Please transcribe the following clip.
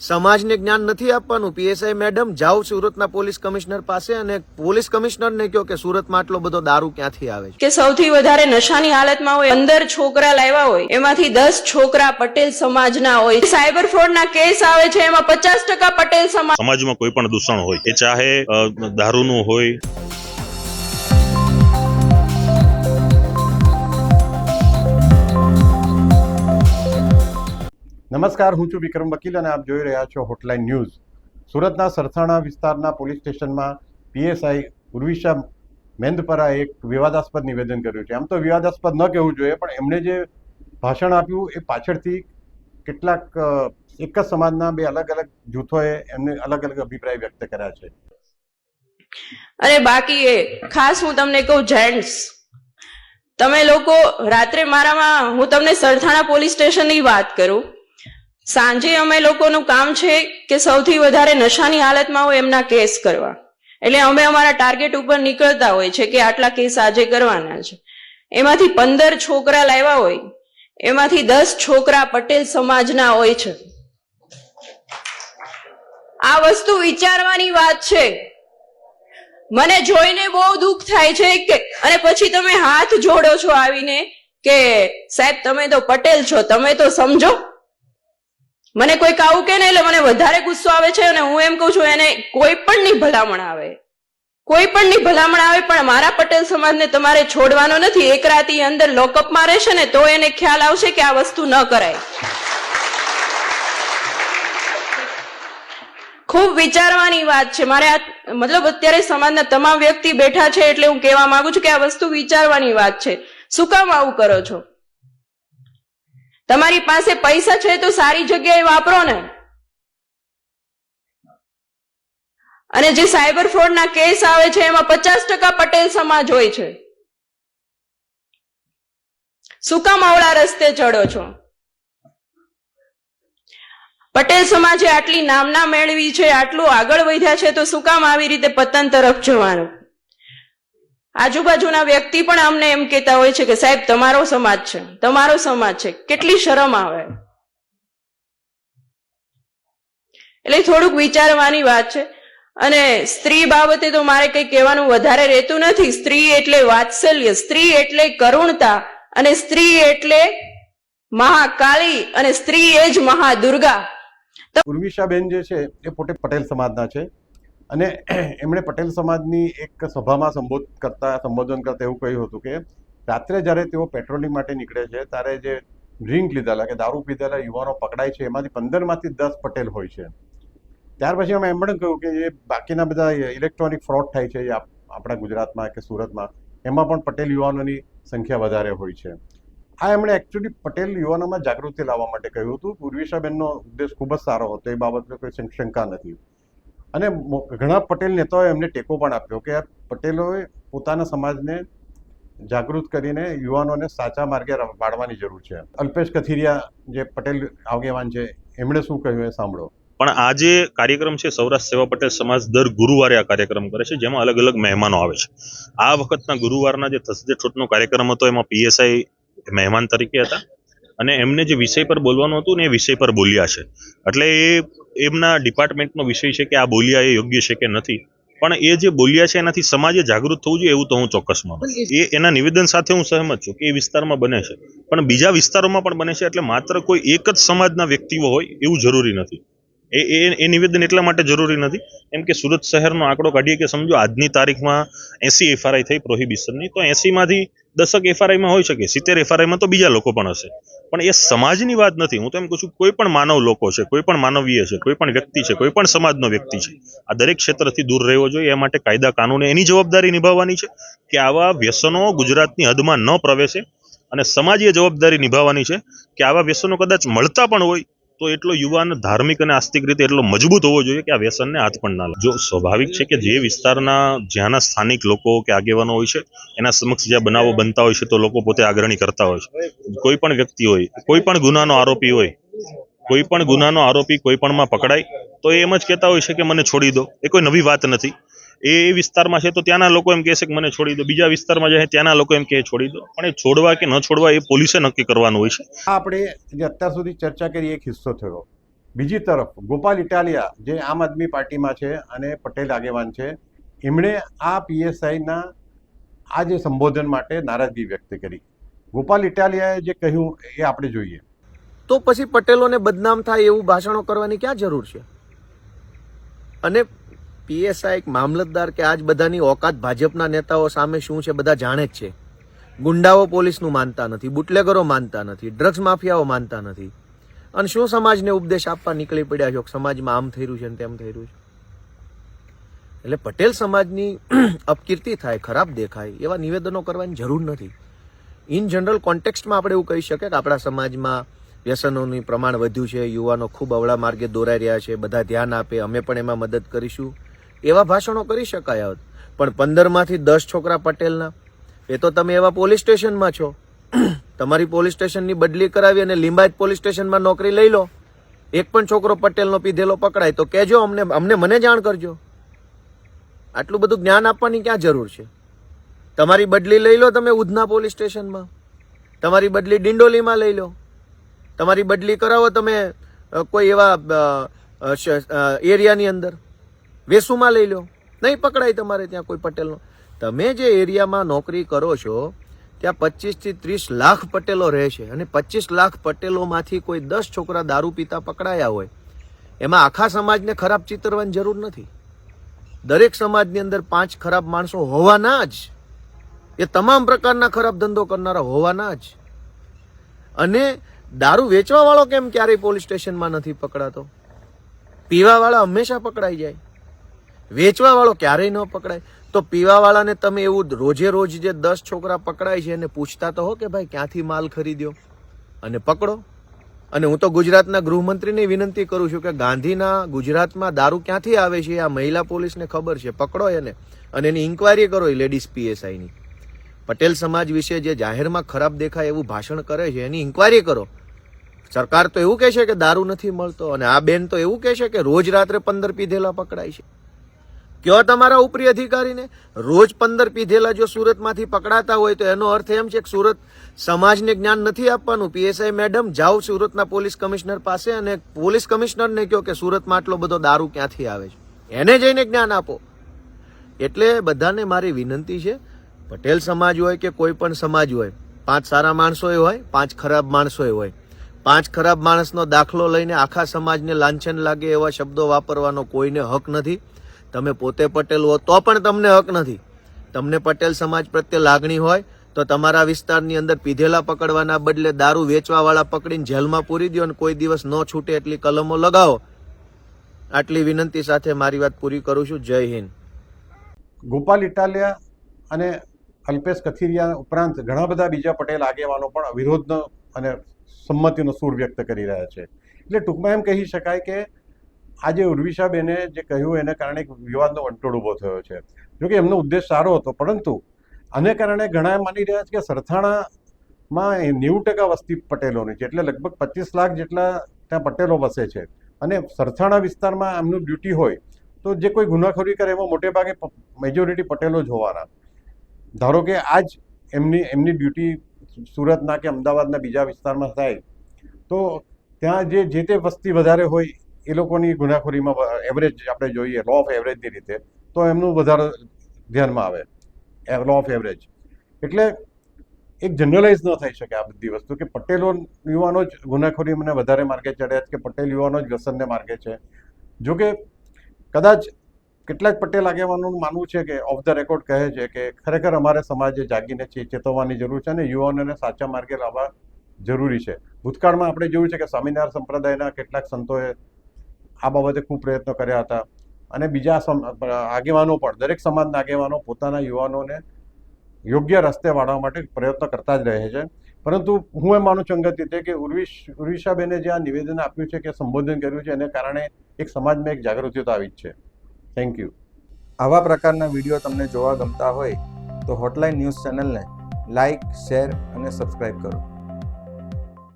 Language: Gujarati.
સમાજને જ્ઞાન નથી આપવાનું. પીએસઆઈ મેડમ જાઓ સુરતના પોલીસ કમિશનર પાસે અને પોલીસ કમિશનરને કહો કે સુરતમાં આટલો બધો દારૂ ક્યાંથી આવે છે? કે સૌથી વધારે નશાની હાલતમાં હોય અંદર છોકરા લાવ્યા હોય એમાંથી દસ છોકરા પટેલ સમાજના હોય. સાયબર ફ્રોડના કેસ આવે છે એમાં પચાસ ટકા પટેલ સમાજ સમાજમાં કોઈ પણ દૂષણ હોય એ ચાહે દારૂનું હોય. નમસ્કાર, હું છું વિક્રમ વકીલ અને આપ જોઈ રહ્યા છો હોટલાઇન ન્યૂઝ સુરતના સરથાણા વિસ્તારના પોલીસ સ્ટેશનમાં પીએસઆઈ ઉર્વિશા મેંદપરા એક વિવાદાસ્પદ નિવેદન કર્યું છે. આમ તો વિવાદાસ્પદ ન કહેવું જોઈએ, પણ એમણે જે ભાષણ આપ્યું એ પાછળથી કેટલાક એક જ સમાજના બે અલગ અલગ જૂથોએ એમને અલગ અલગ અભિપ્રાય વ્યક્ત કર્યા છે. અને બાકી એ, ખાસ હું તમને કહું જેન્ટ્સ તમે લોકો રાત્રે મારામાં, હું તમને સરથાણા પોલીસ સ્ટેશનની વાત કરું સાંજે અમે લોકોનું કામ છે કે સૌથી વધારે નશાની હાલતમાં હોય એમના કેસ કરવા. એટલે અમે અમારા ટાર્ગેટ ઉપર નીકળતા હોય છે કે આટલા કેસ આજે કરવાના છે. એમાંથી પંદર છોકરા લાવ્યા હોય, એમાંથી દસ છોકરા પટેલ સમાજના હોય છે. આ વસ્તુ વિચારવાની વાત છે. મને જોઈને બહુ દુઃખ થાય છે કે, અને પછી તમે હાથ જોડો છો આવીને કે સાહેબ તમે તો પટેલ છો, તમે તો સમજો. મને કોઈક આવું કે ને એટલે મને વધારે ગુસ્સો આવે છે અને હું એમ કહું છું, એને કોઈ પણ ની ભલામણ આવે. કોઈ પણ ની ભલામણ આવે, પણ મારા પટેલ સમાજને તમારે છોડવાનો નથી. એક રાત અંદર લોકઅપમાં રહેશે ને, તો એને ખ્યાલ આવશે કે આ વસ્તુ ન કરાય. ખૂબ વિચારવાની વાત છે. મારે આ મતલબ અત્યારે સમાજના તમામ વ્યક્તિ બેઠા છે એટલે હું કહેવા માંગુ છું કે આ વસ્તુ વિચારવાની વાત છે. શું કામ આવું કરો છો? તમારી પાસે પૈસા છે તો સારી જગ્યાએ વાપરો ને. અને જે સાયબર ફ્રોડના કેસ આવે છે, એમાં પચાસ ટકા પટેલ સમાજ હોય છે. શું કામ અવળા રસ્તે ચડો છો? પટેલ સમાજે આટલી નામના મેળવી છે, આટલું આગળ વધ્યા છે, તો શું કામ આવી રીતે પતન તરફ જવાનું? આજુબાજુના વ્યક્તિ પણ અમને એમ કહેતા હોય છે કે, સાહેબ, તમારો સમાજ છે. તમારો સમાજ છે. કેટલી શરમ આવે. એટલે થોડુંક વિચારવાની વાત છે. અને સ્ત્રી બાબતે તો મારે કંઈ કહેવાનું વધારે રહેતું નથી. સ્ત્રી એટલે વાત્સલ્ય, સ્ત્રી એટલે કરુણતા, અને સ્ત્રી એટલે મહાકાળી, અને સ્ત્રી એ જ મહાદુર્ગા. ઉર્વિશાબેન જે છે, એ પોતે પટેલ સમાજના છે. અને એમણે પટેલ સમાજની એક સભામાં સંબોધ કરતા, સંબોધન કરતા એવું કહ્યું હતું કે, રાત્રે જ્યારે તેઓ પેટ્રોલિંગ માટે નીકળે છે, ત્યારે જે ડ્રિંક લીધેલા કે દારૂ પીધેલા યુવાનો પકડાય છે, એમાંથી પંદરમાંથી દસ પટેલ હોય છે. ત્યાર પછી અમે એમ પણ કહ્યું કે જે બાકીના બધા ઇલેક્ટ્રોનિક ફ્રોડ થાય છે આપણા ગુજરાતમાં કે સુરતમાં, એમાં પણ પટેલ યુવાનોની સંખ્યા વધારે હોય છે. આ એમણે એકચ્યુઅલી પટેલ યુવાનોમાં જાગૃતિ લાવવા માટે કહ્યું હતું. ઉર્વિશાબેનનો ઉદ્દેશ ખૂબ જ સારો હતો, એ બાબતમાં કોઈ શંકા નથી. અને ઘણા પટેલ નેતાઓએ એમને ટેકો પણ આપ્યો કે પટેલોએ પોતાના સમાજને જાગૃત કરીને યુવાનોને સાચા માર્ગે વાળવાની જરૂર છે. અલ્પેશ કથિરિયા જે પટેલ આગેવાન છે, એમણે શું કહ્યું એ સાંભળો. પણ આ જે કાર્યક્રમ છે, સૌરાષ્ટ્ર સેવા પટેલ સમાજ દર ગુરુવારે આ કાર્યક્રમ કરે છે, જેમાં અલગ અલગ મહેમાનો આવે છે. આ વખતના ગુરુવારના જે થસજે છૂટનો કાર્યક્રમ હતો, એમાં પીએસઆઈ મહેમાન તરીકે હતા. અને એમને જે વિષય પર બોલવાનું હતું ને એ વિષય પર બોલ્યા છે. એટલે એ, એમના ડિપાર્ટમેન્ટનો વિષય છે કે આ બોલ્યા એ યોગ્ય છે કે નથી. પણ એ જે બોલ્યા છે એનાથી સમાજે જાગૃત થવું જોઈએ એવું તો હું ચોક્કસ માનું એ, એના નિવેદન સાથે હું સહમત છું કે એ વિસ્તારમાં બને છે. પણ બીજા વિસ્તારોમાં પણ બને છે એટલે માત્ર કોઈ એક જ સમાજના વ્યક્તિઓ હોય એવું જરૂરી નથી. એ એ એ નિવેદન એટલા માટે જરૂરી નથી. એમ કે સુરત શહેરનો આંકડો કાઢીએ કે સમજો આજની તારીખમાં એસી એફઆરઆઈ થઈ પ્રોહિબિશનની તો એસી દસક એફઆરઆઈમાં હોઈ શકે, સિત્તેર એફઆરઆઈમાં તો બીજા લોકો પણ હશે. પણ એ સમાજની વાત નથી. હું તો એમ કહું છું, કોઈ પણ માનવ લોકો છે, કોઈ પણ માનવીય છે, કોઈ પણ વ્યક્તિ છે, કોઈ પણ સમાજનો વ્યક્તિ છે, આ દરેક ક્ષેત્રથી દૂર રહેવો જોઈએ. એ માટે કાયદા, કાનૂન એની જવાબદારી નિભાવવાની છે કે આવા વ્યસનો ગુજરાતની હદમાં ન પ્રવેશે અને સમાજે જવાબદારી નિભાવવાની છે કે આવા વ્યસનો કદાચ મળતા પણ હોય તો એટલો યુવાન, ધાર્મિક અને આસ્તિક રીતે એટલો મજબૂત હોવો જોઈએ કે આ વ્યસનને હાથ પણ ના જો સ્વાભાવિક છે કે જે વિસ્તારના, જ્યાંના સ્થાનિક લોકો કે આગેવાનો હોય છે, એના સમક્ષ જ્યાં બનાવો બનતા હોય છે, તો લોકો પોતે આગ્રહણી કરતા હોય છે. કોઈ પણ વ્યક્તિ હોય, કોઈ પણ ગુનાનો આરોપી હોય, કોઈ પણ ગુનાનો આરોપી કોઈ પણમાં પકડાય, તો એ એમ જ કહેતા હોય છે કે મને છોડી દો. એ કોઈ નવી વાત નથી. એ વિસ્તારમાં છે તો ત્યાંના લોકો એમ કહેશે કે મને છોડી દો. બીજા વિસ્તારમાં જાય ત્યાંના લોકો એમ કહે છોડી દો. પણ એ છોડવા કે ન છોડવા એ પોલીસે નક્કી કરવાનું હોય છે. આપણે જે અત્યાર સુધી ચર્ચા કરી એક હિસ્સો થયો. બીજી તરફ ગોપાલ ઇટાલિયા જે આમ આદમી પાર્ટીમાં છે અને પટેલ આગેવાન છે એમણે આ પીએસઆઈના આ જે સંબોધન માટે નારાજગી વ્યક્ત કરી. ગોપાલ ઇટાલિયાએ જે કહ્યું એ આપણે જોઈએ. તો પછી પટેલોને બદનામ થાય એવું ભાષણો કરવાની ક્યાં જરૂર છે? અને પીએસઆઈ એક મામલતદાર કે આજ બધાની ઓકાત ભાજપના નેતાઓ સામે શું છે બધા જાણે જ છે. ગુંડાઓ પોલીસનું માનતા નથી, બુટલેગરો માનતા નથી, ડ્રગ્સ માફિયાઓ માનતા નથી. અને શું સમાજને ઉપદેશ આપવા નીકળી પડ્યા છો? સમાજમાં આમ થઈ રહ્યું છે તેમ થઈ રહ્યું છે? એટલે પટેલ સમાજની અપકીર્તિ થાય, ખરાબ દેખાય, એવા નિવેદનો કરવાની જરૂર નથી. ઇન જનરલ કોન્ટેક્સ્ટમાં આપણે એવું કહી શકીએ કે આપણા સમાજમાં વ્યસનોનું પ્રમાણ વધ્યું છે, યુવાનો ખૂબ અવળા માર્ગે દોરાઈ રહ્યા છે, બધા ધ્યાન આપે, અમે પણ એમાં મદદ કરીશું. એવા ભાષણો કરી શકાય હોત પણ પંદરમાંથી દસ છોકરા પટેલના. એ તો તમે એવા પોલીસ સ્ટેશનમાં છો. તમારી પોલીસ સ્ટેશનની બદલી કરાવી અને લિંબાયત પોલીસ સ્ટેશનમાં નોકરી લઈ લો. એક પણ છોકરો પટેલનો પીધેલો પકડાય તો કહેજો અમને અમને મને જાણ કરજો. આટલું બધું જ્ઞાન આપવાની ક્યાં જરૂર છે? તમારી બદલી લઈ લો તમે ઉધના પોલીસ સ્ટેશનમાં. તમારી બદલી ડિંડોલીમાં લઈ લો. તમારી બદલી કરાવો તમે કોઈ એવા એરિયાની અંદર. વેસુમાં લઈ લો. નહીં પકડાય તમારે ત્યાં કોઈ પટેલનો. તમે જે એરિયામાં નોકરી કરો છો, ત્યાં પચીસથી ત્રીસ લાખ પટેલો રહે છે અને પચીસ લાખ પટેલોમાંથી કોઈ દસ છોકરા દારૂ પીતા પકડાયા હોય, એમાં આખા સમાજને ખરાબ ચિતરવાની જરૂર નથી. દરેક સમાજની અંદર પાંચ ખરાબ માણસો હોવાના જ. એ તમામ પ્રકારના ખરાબ ધંધો કરનારા હોવાના જ. અને દારૂ વેચવાવાળો કેમ ક્યારેય પોલીસ સ્ટેશનમાં નથી પકડાતો? પીવાવાળા હંમેશા પકડાઈ જાય. વેચવા વાળો ક્યારેય ન પકડાય. તો પીવા વાળાને તમે એવું રોજે રોજ જે દસ છોકરા પકડાય છે એને પૂછતા તો હો કે ભાઈ ક્યાંથી માલ ખરીદ્યો? અને પકડો. અને હું તો ગુજરાતના ગૃહમંત્રીને વિનંતી કરું છું કે ગાંધીના ગુજરાતમાં દારૂ ક્યાંથી આવે છે આ મહિલા પોલીસને ખબર છે. પકડો એને. અને એની ઇન્કવાયરી કરો એ લેડીઝ પીએસઆઈની. પટેલ સમાજ વિશે જે જાહેરમાં ખરાબ દેખાય એવું ભાષણ કરે છે, એની ઇન્કવાયરી કરો. સરકાર તો એવું કહે છે કે દારૂ નથી મળતો. અને આ બેન તો એવું કહે છે કે રોજ રાત્રે પંદર પીધેલા પકડાય છે. કયો તમારા ઉપરી અધિકારીને? રોજ પંદર પીધેલા જો સુરતમાંથી પકડાતા હોય તો એનો અર્થ એમ છે કે સુરત સમાજને જ્ઞાન નથી આપવાનું. પીએસઆઈ મેડમ, જાઓ સુરતના પોલીસ કમિશનર પાસે અને પોલીસ કમિશનરને કહો કે સુરતમાં આટલો બધો દારૂ ક્યાંથી આવે છે? એને જઈને જ્ઞાન આપો. એટલે બધાને મારી વિનંતી છે, પટેલ સમાજ હોય કે કોઈ પણ સમાજ હોય, પાંચ સારા માણસો હોય, પાંચ ખરાબ માણસો હોય, પાંચ ખરાબ માણસનો દાખલો લઈને આખા સમાજને લાંછન લાગે એવા શબ્દો વાપરવાનો કોઈને હક નથી. તમે પોતે પટેલ હો તો પણ તમને હક નથી. તમને પટેલ સમાજ પ્રત્યે લાગણી હોય, તો તમારા વિસ્તારની અંદર પીધેલા પકડવાના બદલે દારૂ વેચવાવાળા પકડીને જેલમાં પૂરી દો અને કોઈ દિવસ ન છૂટે એટલી કલમો લગાવો. આટલી વિનંતી સાથે મારી વાત પૂરી કરું છું. જય હિન્દ. ગોપાલ ઇટાલિયા અને અલ્પેશ કથિરિયા ઉપરાંત ઘણા બધા બીજા પટેલ આગેવાનો પણ વિરોધનો અને સંમતિનો સૂર વ્યક્ત કરી રહ્યા છે. એટલે ટૂંકમાં એમ કહી શકાય કે આજે ઉર્વિશાબેને જે કહ્યું, એને કારણે એક વિવાદનો વંટોળ ઊભો થયો છે. જોકે એમનો ઉદ્દેશ સારો હતો, પરંતુ આને કારણે ઘણા માની રહ્યા છે કે સરથાણામાં નેવું ટકા વસ્તી પટેલોની છે, એટલે લગભગ પચીસ લાખ જેટલા ત્યાં પટેલો વસે છે. અને સરથાણા વિસ્તારમાં એમનું ડ્યુટી હોય તો જે કોઈ ગુનાખોરી કરે એમાં મોટે ભાગે મેજોરિટી પટેલો જ હોવાના. ધારો કે આજ એમની એમની ડ્યુટી સુરતના કે અમદાવાદના બીજા વિસ્તારમાં થાય, તો ત્યાં જે જે તે વસ્તી વધારે હોય એ લોકોની ગુનાખોરીમાં એવરેજ આપણે જોઈએ લો ઓફ એવરેજની રીતે, તો એમનું વધારે ધ્યાનમાં આવે. લો ઓફ એવરેજ એટલે એક જનરલાઇઝ ન થઈ શકે આ બધી વસ્તુ કે પટેલો યુવાનો જ ગુનાખોરી મને વધારે માર્ગે ચડ્યા છે કે પટેલ યુવાનો જ વ્યસનને માર્ગે છે. જો કે કદાચ કેટલાક પટેલ આગેવાનોનું માનવું છે કે ઓફ ધ રેકોર્ડ કહે છે કે ખરેખર અમારે સમાજે જાગીને ચેતવવાની જરૂર છે અને યુવાનોને સાચા માર્ગે લાવવા જરૂરી છે. ભૂતકાળમાં આપણે જોયું છે કે સ્વામિનારાયણ સંપ્રદાયના કેટલાક સંતોએ આ બાબતે ખૂબ પ્રયત્નો કર્યા હતા. અને બીજા આગેવાનો પણ, દરેક સમાજના આગેવાનો પોતાના યુવાનોને યોગ્ય રસ્તે વાળવા માટે પ્રયત્ન કરતા જ રહે છે. પરંતુ હું એમ માનું છું અંગત રીતે કે ઉર્વિશ, ઉર્વિશાબેને જે આ નિવેદન આપ્યું છે કે સંબોધન કર્યું છે, એને કારણે એક સમાજમાં એક જાગૃતિ તો આવી જ છે. થેન્ક યુ આવા પ્રકારના વીડિયો તમને જોવા ગમતા હોય તો હોટલાઇન ન્યૂઝ ચેનલને લાઇક શેર અને સબસ્ક્રાઈબ કરો.